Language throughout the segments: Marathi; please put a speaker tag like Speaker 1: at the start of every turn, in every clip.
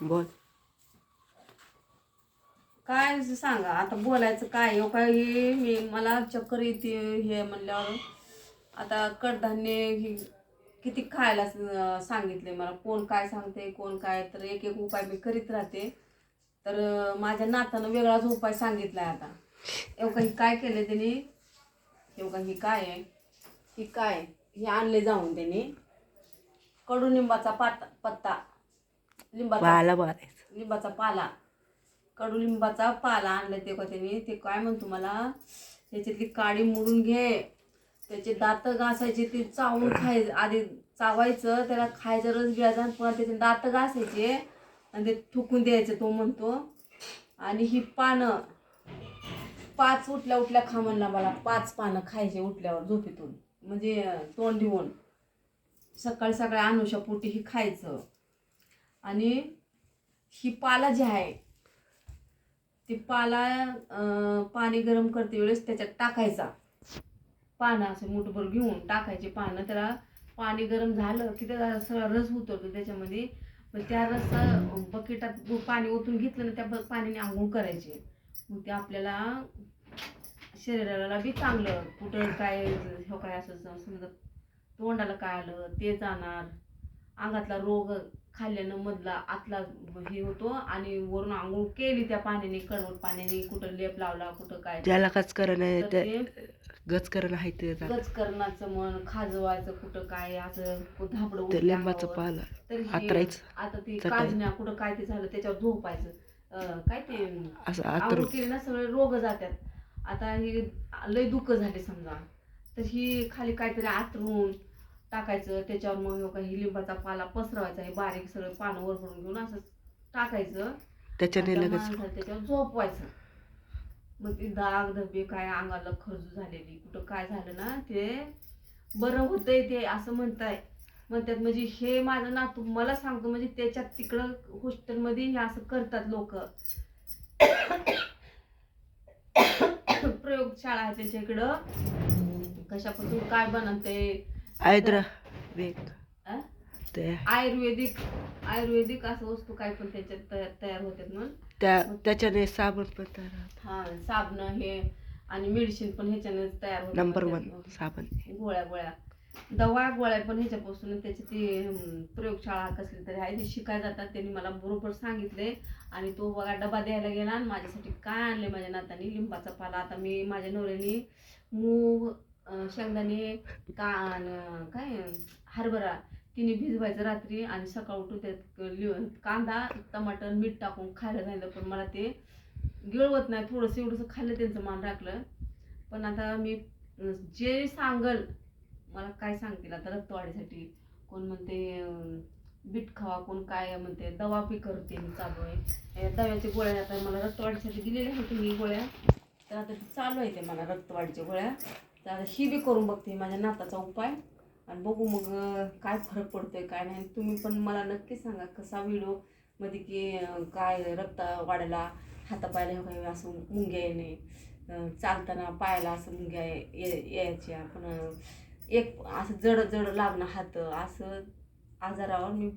Speaker 1: बोल.
Speaker 2: काय सांगा आता बोलायचं काय? हो काय हे मी मला चक्कर येते हे म्हणल्यावर. आता कडधान्य हे किती खायला सांगितले मला. कोण काय सांगते कोण काय? तर एक एक उपाय मी करीत राहते. तर माझ्या नातानं वेगळाच उपाय सांगितलाय आता. एवढं ही काय केलं त्यांनी? एवढं ही काय आहे? ही काय? हे आणले जाऊन त्यांनी. कडुनिंबाचा पाता पत्ता. लिंबाचा
Speaker 1: मारायचं
Speaker 2: लिंबाचा पाला. कडुलिंबाचा पाला आणला ते त्याने ते काय म्हणतो मला? त्याच्यातली काडी मोडून घे. त्याचे दात घासायचे ते चावून खाय आधी चावायचं त्याला खायचं रस घ्यायचा आणि पुन्हा त्याचे दात घासायचे आणि ते थुकून द्यायचं तो म्हणतो. आणि ही पानं पाच उठल्या उठल्या खा म्हणला मला. पाच पानं खायचे उठल्यावर झोपेतून. म्हणजे तोंड देऊन. सकाळी सकाळी अनुषा पोटी ही खायचं. आणि ही पाला जी आहे ती पाला पाणी गरम करते वेळेस त्याच्यात टाकायचा. पानं असे मुठभर घेऊन टाकायचे पानं. त्याला पाणी गरम झालं की त्याचा सगळा रस उतरतो त्याच्यामध्ये. मग त्या रस बकेटात पाणी ओतून घेतलं ना त्या ब- पाण्याने आंघोळ करायची. मग ते आपल्याला शरीराला बी चांगलं. कुठं काय हो काय असं समजा तोंडाला काय आलं ते जाणार. अंगातला रोग खाल्ल्यानं मधला आतला हे होतो आणि वरून आंघोळ केली त्या पाण्याने कडवट पाण्याने कुठं लेप लावला कुठं काय.
Speaker 1: ज्याला कच करण
Speaker 2: तर ते
Speaker 1: गच करण आहे ते.
Speaker 2: गचकरणाचं मन खाजवायचं कुठं काय असं धाबड
Speaker 1: ते लिंबाचं पाला
Speaker 2: तर हे
Speaker 1: आतरायचं
Speaker 2: आता ती
Speaker 1: चटाई.
Speaker 2: काजण्या कुठं काय ते झालं त्याच्यावर झोपायचं अं, काय ते
Speaker 1: असं
Speaker 2: आंघोळ
Speaker 1: आतरून
Speaker 2: केली ना सगळे रोग जातात. आता ही लय दुःख झाले समजा. तर ही खाली काहीतरी आतरून टाकायचं त्याच्यावर मग हो काही लिंबाचा पाला पसरवायचा हे बारीक सगळं पानं वर भरून घेऊन असं टाकायचं.
Speaker 1: त्याच्याने
Speaker 2: आणि त्या
Speaker 1: लगेच
Speaker 2: माणसाला त्याच्यावर झोपवायचं. मग ती दाग धब्बे काय अंगाला खरजू झालेली कुठं काय झालं ना ते बरं होतंय ते असं म्हणताय. म्हणतात म्हणजे हे माझं नातू मला सांगतो म्हणजे त्याच्यात तिकडं हॉस्टेलमध्ये हे असं करतात लोक. प्रयोगशाळा आहे त्याच्या इकडं. कशापासून काय बनते आयुर्वेदिक आयुर्वेदिक असं वस्तू काय पण त्याच्यात तयार तयार होतात म्हणून.
Speaker 1: त्या त्याच्याने साबण पण तयार होतं.
Speaker 2: हा साबण हे आणि मेडिसिन पण ह्याच्याने तयार होते
Speaker 1: नंबर वन. साबण.
Speaker 2: गोळ्या गोळ्या. दवा गोळ्या पण ह्याच्यापासून त्याची ती प्रयोगशाळा कसली तरी आहे. ती शिकायला जातात. त्यांनी मला बरोबर सांगितले. आणि तो बघा डबा द्यायला गेला आणि माझ्यासाठी काय आणले माझ्या नाताने लिंबाचा पाला. आता मी माझ्या नवऱ्याने मूग शेंगदाणे का काय हरभरा तिने भिजवायचं रात्री आणि सकाळ उठून त्यात लिव- कांदा टमाटर मीठ टाकून खायला झालं पण मला ते गिळवत नाही. थोडंसं एवढंसं खाल्लं त्यांचं मान राखलं. पण आता मी जे सांगल मला काय सांगतील? आता रक्तवाढीसाठी कोण म्हणते बीट खावा कोण काय म्हणते दवा पी करते मी चालू आहे. या दव्याच्या गोळ्या आता मला रक्तवाढीसाठी दिलेल्या आहेत मी गोळ्या. तर आता ते चालू आहे ते मला रक्तवाढीच्या गोळ्या. तर आता ही बी करून बघते माझ्या नाताचा उपाय. आणि बघू मग काय फरक पडतोय काय नाही. तुम्ही पण मला नक्की सांगा कसा व्हिडिओमध्ये की काय रक्त वाढायला हातापायला हे असं मुंग्या येणे चालताना पायाला असं मुंग्या ये- यायच्या. पण एक असं जड जड लागणं हात असं आजारावर मी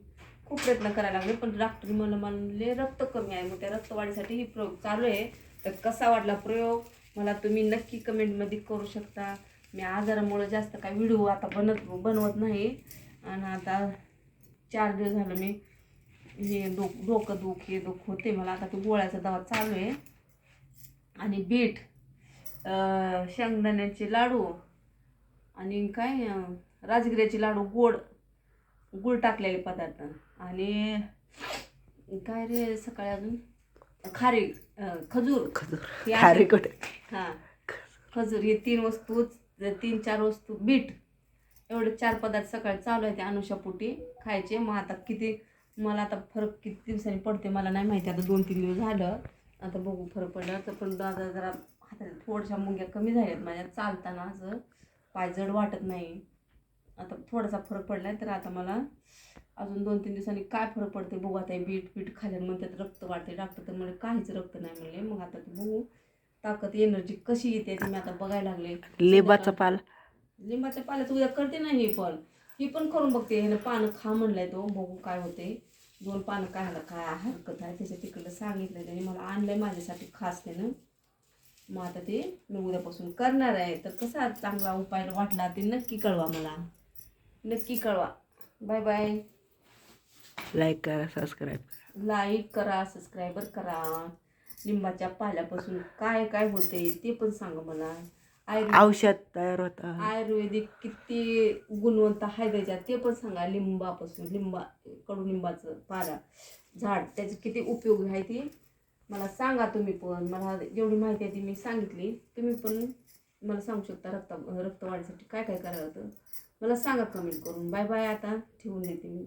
Speaker 2: खूप प्रयत्न करायला लागले. पण डॉक्टर मला म्हणले रक्त कमी आहे. मग त्या रक्तवाढीसाठी ही प्रयोग चालू आहे. तर कसा वाटला प्रयोग? मला तुम्ही नक्की कमेंटमध्ये करू शकता. मी आजारामुळं जास्त काय व्हिडिओ आता बनत बनवत नाही. आणि आता चार दिवस झालं मी हे डोक डोकं दुख हे दुख होते मला. आता तो गोळ्याचा दवा चालू आहे. आणि बीट शेंगदाण्याचे लाडू आणि काय राजगिऱ्याचे लाडू गोड गुळ टाकलेले पदार्थ. आणि काय रे सकाळी अजून? खारी. खजूर.
Speaker 1: खजूर. खारी कुठे?
Speaker 2: हां. खजूर. हे तीन वस्तू तीन चार वस्तू. बीट एवढे चार पदार्थ सकाळी चालू आहे ते अनुषापोटी खायचे. मग आता किती मला आता फरक किती दिवसांनी पडते मला नाही माहिती. आता दोन तीन दिवस झालं. आता बघू फरक पडला तर पण दादा जरा हातात थोड्याशा मुंग्या कमी झाल्यात माझ्या. चालताना असं पाय जड वाटत नाही. आता थोडासा फरक पडलाय तर आता मला अजून दोन तीन दिवसांनी काय फरक पडते बघू आता. हे बीट बीट खाल्ल्यानं म्हणतात रक्त वाढते डॉक्टर तर मला काहीच रक्त नाही म्हणले. मग आता ते बघू ताकद एनर्जी कशी येते ते मी आता बघायला लागले.
Speaker 1: लिंबाचा पाला.
Speaker 2: लिंबाच्या पाल्याचं उद्या करते ना ही पण. ही पण करून बघते. ह्यानं पानं खा म्हणलंय तो. बघू काय होते दोन पानं खायला काय हरकत आहे. त्याच्या तिकडं सांगितलं त्याने. मला आणलंय माझ्यासाठी खास त्यानं. मग आता ते मी उद्यापासून करणार आहे. तर कसा चांगला उपाय वाटला ते नक्की कळवा मला. नक्की कळवा. बाय बाय
Speaker 1: लाईक करा सबस्क्राईब
Speaker 2: लाईक करा सबस्क्रायबर करा. लिंबाच्या पाल्यापासून काय काय होते ते पण सांगा मला. आयुर्वेद
Speaker 1: औषध तयार होतं.
Speaker 2: आयुर्वेदिक किती गुणवंत आहे त्याच्यात ते पण सांगा. लिंबापासून लिंबा कडुलिंबाचं पाला झाड त्याचे किती उपयोग आहे ते मला सांगा तुम्ही पण. मला जेवढी माहिती आहे ती मी सांगितली. तुम्ही पण मला सांगू शकता रक्त रक्तवाढीसाठी काय काय करावं होतं? मला सांगा कमेंट करून. बाय बाय आता. ठेवून देते मी.